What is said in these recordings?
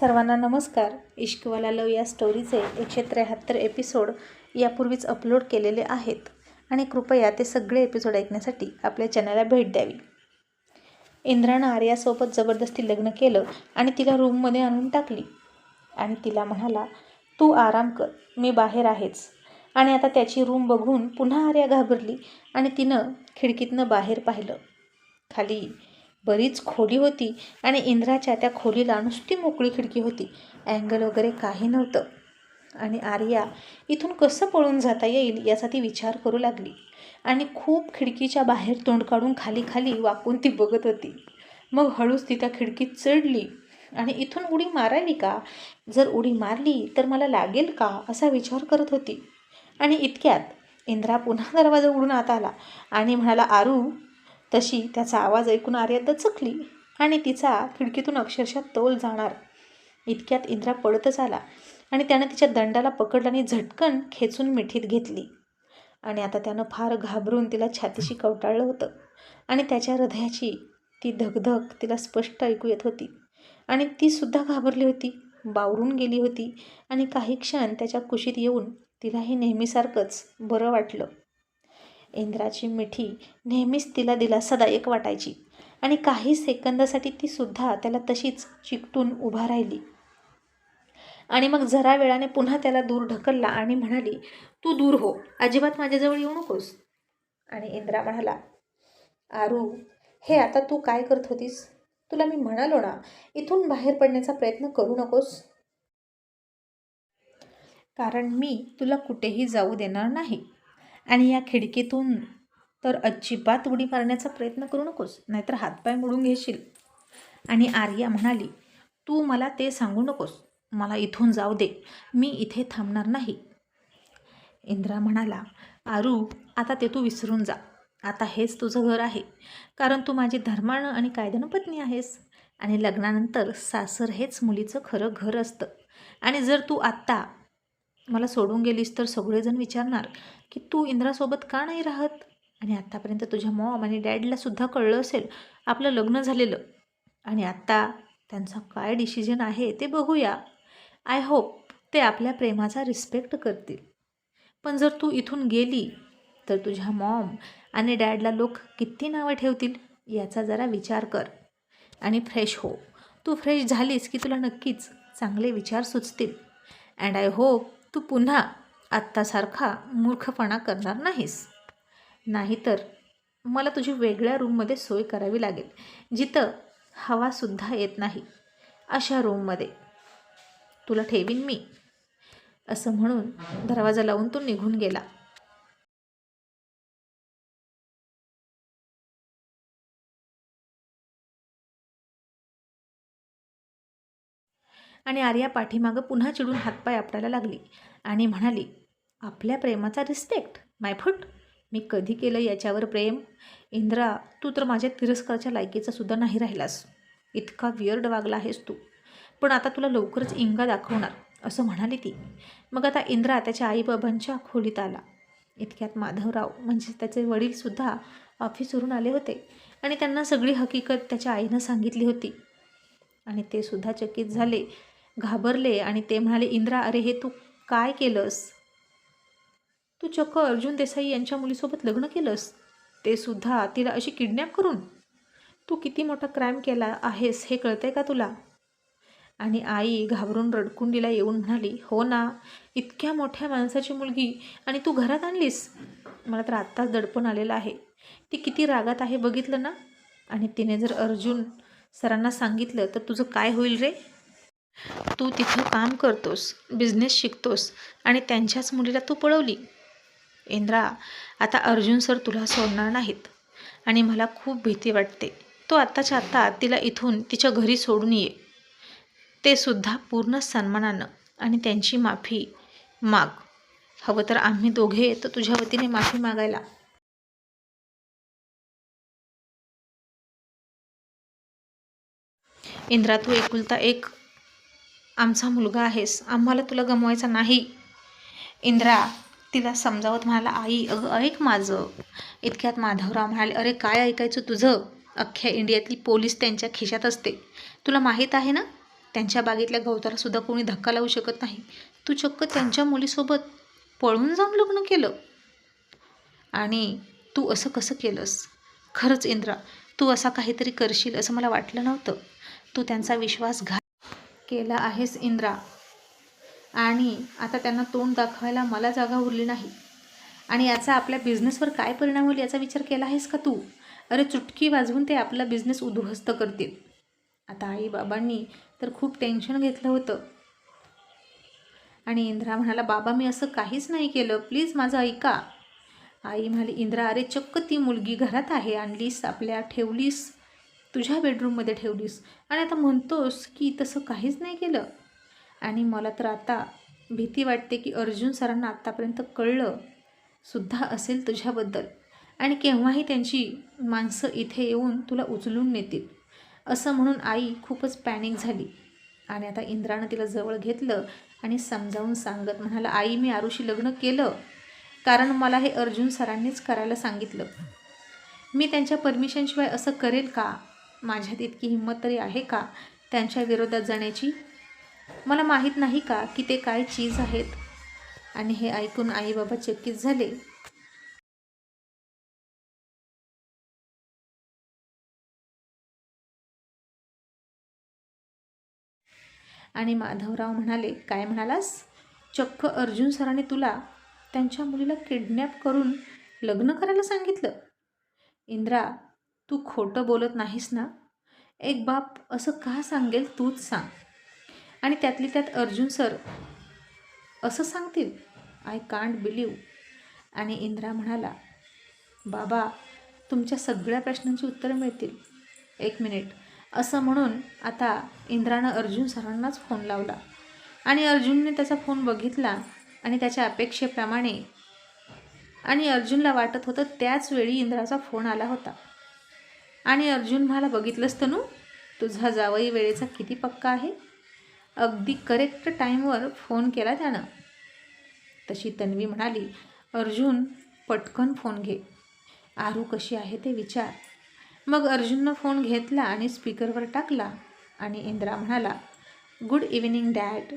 सर्वांना नमस्कार. इश्कवाला लव या स्टोरीचे एकशे त्र्याहत्तर एपिसोड यापूर्वीच अपलोड केलेले आहेत आणि कृपया ते सगळे एपिसोड ऐकण्यासाठी आपल्या चॅनलला भेट द्यावी. इंद्रानं आर्यासोबत जबरदस्ती लग्न केलं आणि तिला रूममध्ये आणून टाकली. आणि तिला म्हणाला तू आराम कर मी बाहेर आहेच. आणि आता त्याची रूम बघून पुन्हा आर्या घाबरली आणि तिनं खिडकीतनं बाहेर पाहिलं. खाली बरीच खोली होती आणि इंद्राच्या त्या खोलीला नुसती मोकळी खिडकी होती. अँगल वगैरे काही नव्हतं. आणि आर्या इथून कसं पळून जाता येईल याचा ती विचार करू लागली आणि खूप खिडकीच्या बाहेर तोंड काढून खाली खाली वाकून ती बघत होती. मग हळूच ती त्या खिडकीत चढली आणि इथून उडी मारावी का? जर उडी मारली तर मला लागेल का? असा विचार करत होती. आणि इतक्यात इंद्रा पुन्हा दरवाजा उडून आत आला आणि म्हणाला आरू तशी त्याचा आवाज ऐकून आर्या दचकली आणि तिचा खिडकीतून अक्षरशः तोल जाणार. इतक्यात इंद्रा पळतच आला आणि त्यानं तिच्या दंडाला पकडलं आणि झटकन खेचून मिठीत घेतली. आणि आता त्यानं फार घाबरून तिला छातीशी कवटाळलं होतं आणि त्याच्या हृदयाची ती धगधग तिला स्पष्ट ऐकू येत होती. आणि ती सुद्धा घाबरली होती बावरून गेली होती आणि काही क्षण त्याच्या कुशीत येऊन तिला हे नेहमीसारखंच बरं वाटलं. इंद्राची मिठी नेहमीच तिला दिलासादायक वाटायची. आणि काही सेकंदासाठी ती सुद्धा त्याला तशीच चिकटून उभा राहिली. आणि मग जरा वेळाने पुन्हा त्याला दूर ढकलला आणि म्हणाली तू दूर हो. अजिबात माझ्याजवळ येऊ नकोस. आणि इंद्रा म्हणाला आरू हे आता तू काय करत होतीस? तुला मी म्हणालो ना इथून बाहेर पडण्याचा प्रयत्न करू नकोस. कारण मी तुला कुठेही जाऊ देणार नाही. आणि या खिडकीतून तर अजिबात उडी मारण्याचा प्रयत्न करू नकोस नाहीतर हातपाय मोडून घेशील. आणि आर्या म्हणाली तू मला ते सांगू नकोस मला इथून जाऊ दे मी इथे थांबणार नाही. इंद्रा म्हणाला आरू आता ते तू विसरून जा. आता हेच तुझं घर आहे कारण तू माझी धर्मानं आणि कायद्यानं पत्नी आहेस. आणि लग्नानंतर सासर हेच मुलीचं खरं घर असतं. आणि जर तू आत्ता मला सोडून गेलीस तर सगळेजण विचारणार की तू इंद्रासोबत का नाही राहत? आणि आत्तापर्यंत तुझ्या मॉम आणि डॅडला सुद्धा कळलं असेल आपलं लग्न झालेलं. आणि आत्ता त्यांचा काय डिसिजन आहे ते बघूया. आय होप ते आपल्या प्रेमाचा रिस्पेक्ट करतील. पण जर तू इथून गेली तर तुझ्या मॉम आणि डॅडला लोक किती नावं ठेवतील याचा जरा विचार कर. आणि फ्रेश हो. तू फ्रेश झालीस की तुला नक्कीच चांगले विचार सुचतील. अँड आय होप तू पुन्हा आत्तासारखा मूर्खपणा करणार नाहीस. नाहीतर मला तुझी वेगळ्या रूममध्ये सोय करावी लागेल जिथं हवासुद्धा येत नाही अशा रूममध्ये. तुला ठेवीन मी? असं म्हणून दरवाजा लावून तो निघून गेला. आणि आर्या पाठीमागं पुन्हा चिडून हातपाय आपटायला लागली आणि म्हणाली आपल्या प्रेमाचा रिस्पेक्ट माय फुट मी कधी केलं याच्यावर प्रेम? इंद्रा तू तर माझ्या तिरस्काराच्या लायकीचा सुद्धा नाही राहिलास. इतका वियर्ड वागला आहेस तू. पण आता तुला लवकरच इंगा दाखवणार असं म्हणाली ती. मग आता इंद्रा त्याच्या आईबाबांच्या खोलीत आला. इतक्यात माधवराव म्हणजे त्याचे वडीलसुद्धा ऑफिसवरून आले होते आणि त्यांना सगळी हकीकत त्याच्या आईनं सांगितली होती. आणि ते सुद्धा चकित झाले घाबरले आणि ते म्हणाले इंद्रा अरे हे तू काय केलंस? तू चक्क अर्जुन देसाई यांच्या मुलीसोबत लग्न केलंस? ते सुद्धा तिला अशी किडनॅप करून? तू किती मोठा क्राईम केला आहेस हे कळतंय का तुला? आणि आई घाबरून रडकुंडीला येऊन म्हणाली हो ना इतक्या मोठ्या माणसाची मुलगी आणि तू घरात आणलीस? मला तर आत्ताच दडपण आलेलं आहे. ती किती रागात आहे बघितलं ना? आणि तिने जर अर्जुन सरांना सांगितलं तर तुझं काय होईल रे? तू तिथं काम करतोस बिझनेस शिकतोस आणि त्यांच्याच मुलीला तू पळवली. इंद्रा आता अर्जुन सर तुला सोडणार नाहीत आणि मला खूप भीती वाटते. तो आत्ताच्या आत्ता तिला इथून तिच्या घरी सोडून ये. ते सुद्धा पूर्ण सन्मानानं आणि त्यांची माफी माग. हवं तर आम्ही दोघे येतो तुझ्या वतीने माफी मागायला. इंद्रा तू एकुलता एक आमचा मुलगा आहेस. आम्हाला तुला गमवायचा नाही. इंद्रा तिला समजावत म्हणाला आई अगं ऐक माझं. इतक्यात माधवराव म्हणाले अरे काय ऐकायचं तुझं? अख्ख्या इंडियातली पोलीस त्यांच्या खिशात असते. तुला माहीत आहे ना? त्यांच्या बागेतल्या गवतालासुद्धा कोणी धक्का लावू शकत नाही. तू चक्क त्यांच्या मुलीसोबत पळून जाऊन लग्न केलं. आणि तू असं कसं केलंस? खरंच इंद्रा तू असा काहीतरी करशील असं मला वाटलं नव्हतं. तू त्यांचा विश्वासघात केला आहेस इंद्रा. आणि आता त्यांना तोंड दाखवायला मला जागा उरली नाही. आणि याचा आपल्या बिझनेसवर काय परिणाम होईल याचा विचार केला आहेस का तू? अरे चुटकी वाजवून ते आपला बिझनेस उद्ध्वस्त करतील. आता आई बाबांनी तर खूप टेन्शन घेतलं होतं. आणि इंद्रा म्हणाला बाबा मी असं काहीच नाही केलं. प्लीज माझं ऐका. आई म्हणाली इंद्रा अरे चक्क ती मुलगी घरात आहे. आणलीस आपल्या ठेवलीस. तुझ्या बेडरूममध्ये ठेवलीस? आणि आता म्हणतोस की तसं काहीच नाही केलं. आणि मला तर आता भीती वाटते की अर्जुन सरांना आत्तापर्यंत कळलं सुद्धा असेल तुझ्याबद्दल. आणि केव्हाही त्यांची माणसं इथे येऊन तुला उचलून नेतील. असं म्हणून आई खूपच पॅनिक झाली. आणि आता इंद्रानं तिला जवळ घेतलं आणि समजावून सांगत म्हणाला आई मी आरुशी लग्न केलं. कारण मला हे अर्जुन सरांनीच करायला सांगितलं. मी त्यांच्या परमिशनशिवाय असं करेल का? माझ्यात इतकी हिंमत तरी आहे का? त्यांच्या विरोधात जाण्याची? मला माहीत नाही का की ते काय चीज आहेत? आणि हे ऐकून आईबाबा चकित झाले. आणि माधवराव म्हणाले काय म्हणालास? चक्क अर्जुन सरांनी तुला त्यांच्या मुलीला किडनॅप करून लग्न करायला सांगितलं? इंद्रा तू खोटं बोलत नाहीस ना? एक बाप असं का सांगेल तूच सांग. आणि त्यातली त्यात अर्जुन सर असं सांगतील? आय कांट बिलीव आणि इंद्रा म्हणाला बाबा तुमच्या सगळ्या प्रश्नांची उत्तरं मिळतील. एक मिनिट. असं म्हणून आता इंद्रानं अर्जुन सरांनाच फोन लावला. आणि अर्जुनने त्याचा फोन बघितला आणि त्याच्या अपेक्षेप्रमाणे आणि अर्जुनला वाटत होतं त्याच वेळी इंद्राचा फोन आला होता. आणि अर्जुन मला बघितलंस तनू? तुझा जावई वेळेचा किती पक्का आहे? अगदी करेक्ट टाईमवर फोन केला त्यानं. तशी तन्वी म्हणाली अर्जुन पटकन फोन घे. आरू कशी आहे ते विचार. मग अर्जुननं फोन घेतला आणि स्पीकरवर टाकला आणि इंद्रा म्हणाला गुड इव्हिनिंग डॅड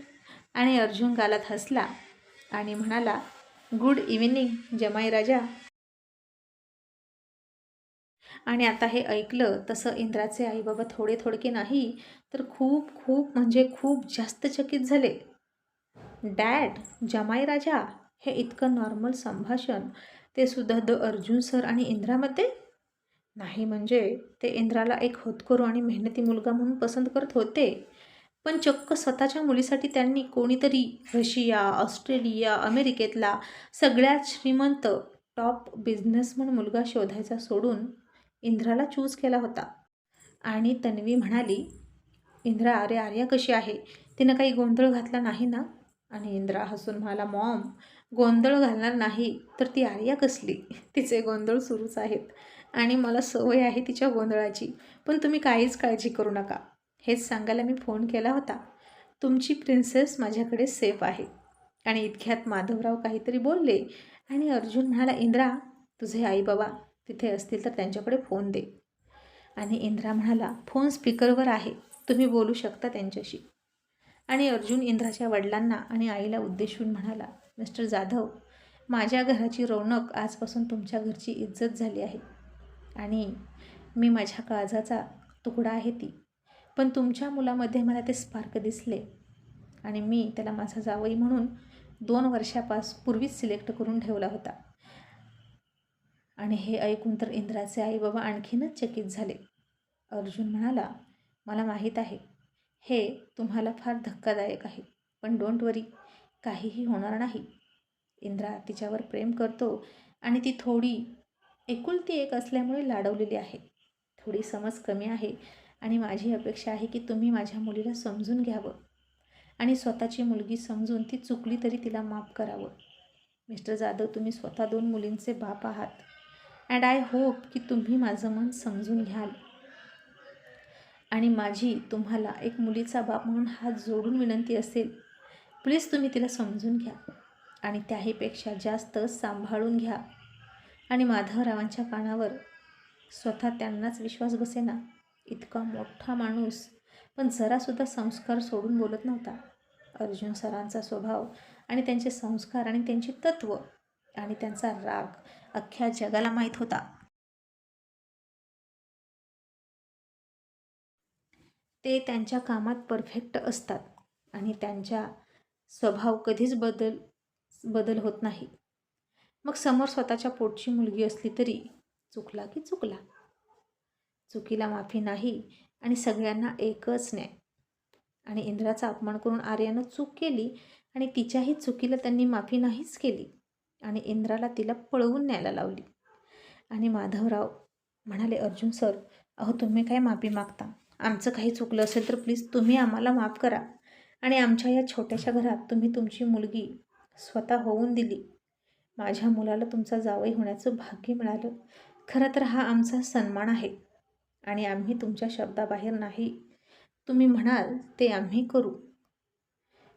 आणि अर्जुन गालात हसला आणि म्हणाला गुड इव्हिनिंग जमाई राजा. आणि आता हे ऐकलं तसं इंद्राचे आई बाबा थोडे थोडके नाही तर खूप खूप म्हणजे खूप जास्त चकित झाले. डॅड जमाई राजा हे इतकं नॉर्मल संभाषण ते सुद्धा द अर्जुन सर आणि इंद्रामध्ये? नाही म्हणजे ते इंद्राला एक होतकरू आणि मेहनती मुलगा म्हणून पसंत करत होते. पण चक्क स्वतःच्या मुलीसाठी त्यांनी कोणीतरी रशिया ऑस्ट्रेलिया अमेरिकेतला सगळ्यात श्रीमंत टॉप बिझनेसमन मुलगा शोधायचा सोडून इंद्राला चूज केला होता. आणि तन्वी म्हणाली इंद्रा अरे आर्या कशी आहे? तिनं काही गोंधळ घातला नाही ना? आणि इंद्रा हसून म्हणाला मॉम गोंधळ घालणार नाही तर ती आर्या कसली? तिचे गोंधळ सुरूच आहेत. आणि मला सवय आहे तिच्या गोंधळाची पण तुम्ही काहीच काळजी करू नका. हेच सांगायला मी फोन केला होता. तुमची प्रिन्सेस माझ्याकडे सेफ आहे. आणि इतक्यात माधवराव काहीतरी बोलले आणि अर्जुन म्हणाला इंद्रा तुझे आई बाबा तिथे असतील तर त्यांच्याकडे फोन दे. आणि इंद्रा म्हणाला फोन स्पीकरवर आहे. तुम्ही बोलू शकता त्यांच्याशी. आणि अर्जुन इंद्राच्या वडिलांना आणि आईला उद्देशून म्हणाला मिस्टर जाधव माझ्या घराची रौनक आजपासून तुमच्या घरची इज्जत झाली आहे. आणि मी माझ्या काळजाचा तुकडा आहे ती. पण तुमच्या मुलामध्ये मला ते स्पार्क दिसले. आणि मी त्याला माझा जावई म्हणून दोन वर्षापास पूर्वीच सिलेक्ट करून ठेवला होता. आणि हे ऐकून तर इंद्राचे आई बाबा आणखीनच चकित झाले. अर्जुन म्हणाला मला माहीत आहे. हे तुम्हाला फार धक्कादायक आहे पण डोंट वरी काहीही होणार नाही. इंद्रा तिच्यावर प्रेम करतो आणि ती थोडी एकुलती एक असल्यामुळे लाडवलेली आहे. थोडी समज कमी आहे आणि माझी अपेक्षा आहे की तुम्ही माझ्या मुलीला समजून घ्यावं आणि स्वतःची मुलगी समजून ती चुकली तरी तिला माफ करावं. मिस्टर जाधव तुम्ही स्वतः दोन मुलींचे बाप आहात. अँड आय होप की तुम्ही माझं मन समजून घ्याल. आणि माझी तुम्हाला एक मुलीचा बाप म्हणून हात जोडून विनंती असेल प्लीज तुम्ही तिला समजून घ्या आणि त्याहीपेक्षा जास्त सांभाळून घ्या. आणि माधवरावांच्या कानावर स्वतः त्यांनाच विश्वास बसेना इतका मोठा माणूस. पण जरासुद्धा संस्कार सोडून बोलत नव्हता. अर्जुन सरांचा स्वभाव आणि त्यांचे संस्कार आणि त्यांची तत्त्व आणि त्यांचा राग अख्ख्या जगाला माहीत होता. ते त्यांच्या कामात परफेक्ट असतात आणि त्यांच्या स्वभाव कधीच बदल बदल होत नाही. मग समोर स्वतःच्या पोटची मुलगी असली तरी चुकला की चुकला. चुकीला माफी नाही आणि सगळ्यांना एकच न्याय. आणि इंद्राचा अपमान करून आर्यानं चूक केली आणि तिच्याही चुकीला त्यांनी माफी नाहीच केली. आणि इंद्राला तिला पळवून न्यायला लावली. आणि माधवराव म्हणाले अर्जुन सर अहो तुम्ही काय माफी मागता? आमचं काही चुकलं असेल तर प्लीज तुम्ही आम्हाला माफ करा. आणि आमच्या या छोट्याशा घरात तुम्ही तुमची मुलगी स्वतः होऊन दिली. माझ्या मुलाला तुमचा जावई होण्याचं भाग्य मिळालं. खरं तर हा आमचा सन्मान आहे. आणि आम्ही तुमच्या शब्दाबाहेर नाही. तुम्ही म्हणाल ते आम्ही करू.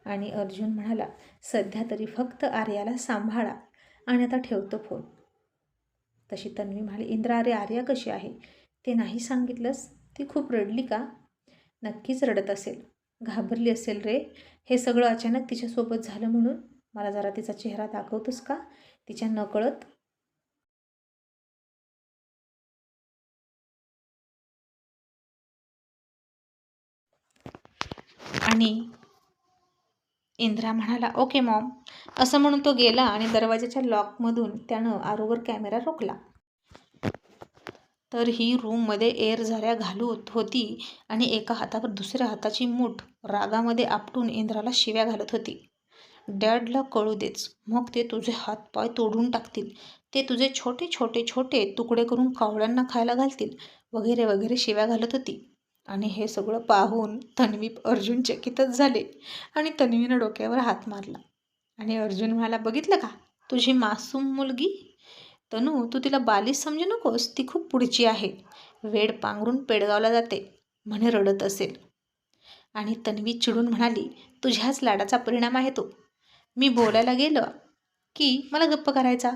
आणि अर्जुन म्हणाला सध्या तरी फक्त आर्याला सांभाळा. आणि आता ठेवतो फोन. तशी तन्वी म्हणाली इंद्रा अरे आर्या कशी आहे? ते नाही सांगितलंस? ती खूप रडली का? नक्कीच रडत असेल. घाबरली असेल रे. हे सगळं अचानक तिच्यासोबत झालं म्हणून? मला जरा तिचा चेहरा दाखवतोस का? तिच्या नकळत? आणि इंद्रा म्हणाला ओके मॉम. असं म्हणून तो गेला आणि दरवाजाच्या लॉकमधून त्यानं आरोवर कॅमेरा रोखला. तर ही रूममध्ये एअर झाऱ्या घालत होती आणि एका हातावर दुसऱ्या हाताची मूठ रागामध्ये आपटून इंद्राला शिव्या घालत होती. डॅडला कळू देच मग ते तुझे हात पाय तोडून टाकतील. ते तुझे छोटे छोटे छोटे तुकडे करून कावळ्यांना खायला घालतील. वगैरे वगैरे शिव्या घालत होती. आणि हे सगळं पाहून तन्वी अर्जुन चकितच झाले आणि तन्वीनं डोक्यावर हात मारला. आणि अर्जुन म्हणाला बघितलं का? तुझी मासूम मुलगी? तनू तू तिला बालिश समजू नकोस. ती खूप पुढची आहे. वेड पांघरून पेडगावला जाते म्हणे रडत असेल. आणि तन्वी चिडून म्हणाली तुझ्याच लाडाचा परिणाम आहे तो. मी बोलायला गेलं की मला गप्प करायचा.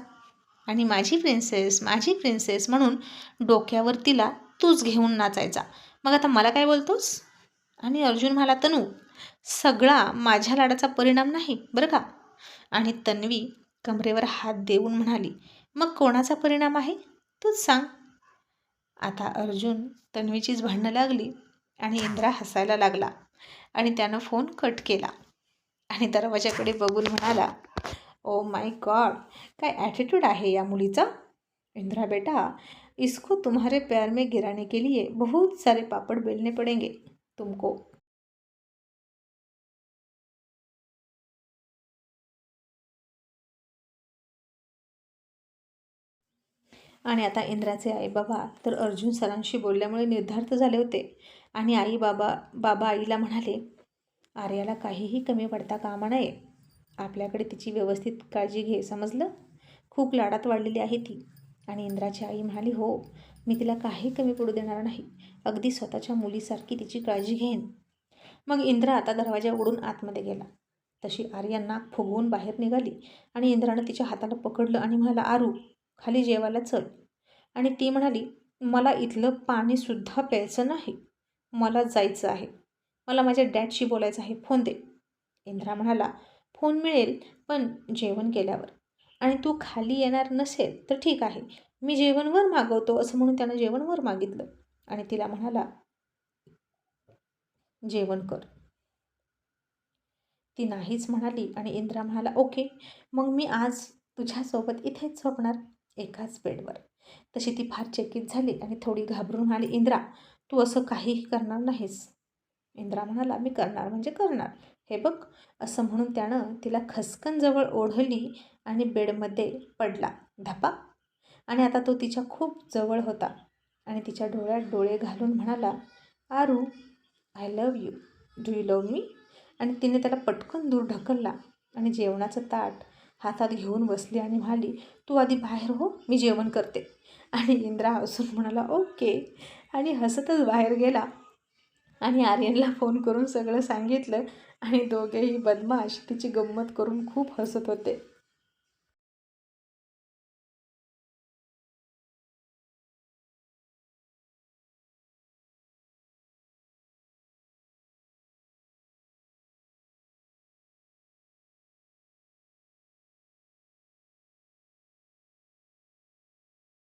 आणि माझी प्रिन्सेस माझी प्रिन्सेस म्हणून डोक्यावर तिला तूच घेऊन नाचायचा. मग आता मला काय बोलतोस? आणि अर्जुन म्हणाला तनू सगळा माझ्या लाडाचा परिणाम नाही बरं का? आणि तन्वी कमरेवर हात देऊन म्हणाली मग कोणाचा परिणाम आहे? तूच सांग. आता अर्जुन तन्वीचीच भांडणं लागली आणि इंद्रा हसायला लागला आणि त्यानं फोन कट केला. आणि दरवाजाकडे बघून म्हणाला ओ माय गॉड काय ॲटिट्यूड आहे या मुलीचा? इंद्रा बेटा इसको तुम्हारे प्यार में गिराने के लिए बहुत सारे पापड़ बेलने पड़ेंगे तुमको। आणि आता इंद्राचे आई बाबा तर अर्जुन सरांशी बोलल्यामुळे निर्धार्थ झाले होते. आणि आई बाबा बाबा आईला म्हणाले आर्याला काहीही कमी पडता कामा नये. आपल्याकडे तिची व्यवस्थित काळजी घे समजलं? खूप लाडात वाढलेली आहे ती. आणि इंद्राची आई म्हणाली हो मी तिला काही कमी पडू देणार नाही. अगदी स्वतःच्या मुलीसारखी तिची काळजी घेईन. मग इंद्रा आता दरवाजा उडून आतमध्ये गेला. तशी आर्यांना फुगवून बाहेर निघाली आणि इंद्रानं तिच्या हाताला पकडलं आणि म्हणाला आरू खाली जेवायला चल. आणि ती म्हणाली मला इथलं पाणीसुद्धा प्यायचं नाही. मला जायचं आहे. मला माझ्या डॅडशी बोलायचं आहे. फोन दे. इंद्रा म्हणाला फोन मिळेल पण जेवण केल्यावर. आणि तू खाली येणार नसेल तर ठीक आहे. मी जेवणवर मागवतो असं म्हणून त्यानं जेवणवर मागितलं. आणि तिला म्हणाला जेवण कर. ती नाहीच म्हणाली आणि इंद्रा म्हणाला ओके मग मी आज तुझ्यासोबत इथेच झोपणार एकाच बेडवर. तशी ती फार चकित झाली आणि थोडी घाबरून म्हणाली इंद्रा तू असं काहीही करणार नाहीस. इंद्रा म्हणाला मी करणार म्हणजे करणार. हे बघ असं म्हणून त्यानं तिला खसकन जवळ ओढली आणि बेडमध्ये पडला. धपा. आणि आता तो तिच्या खूप जवळ होता आणि तिच्या डोळ्यात डोळे घालून म्हणाला Aaru I love you. Do you love me? आणि तिने त्याला पटकन दूर ढकलला आणि जेवणाचं ताट हातात घेऊन बसली आणि म्हणाली तू आधी बाहेर हो मी जेवण करते. आणि इंद्रा हसून म्हणाला ओके. आणि हसतच बाहेर गेला. आणि आर्यनला फोन करून सगळं सांगितलं आणि दोघेही बदमाश तिची गंमत करून खूप हसत होते.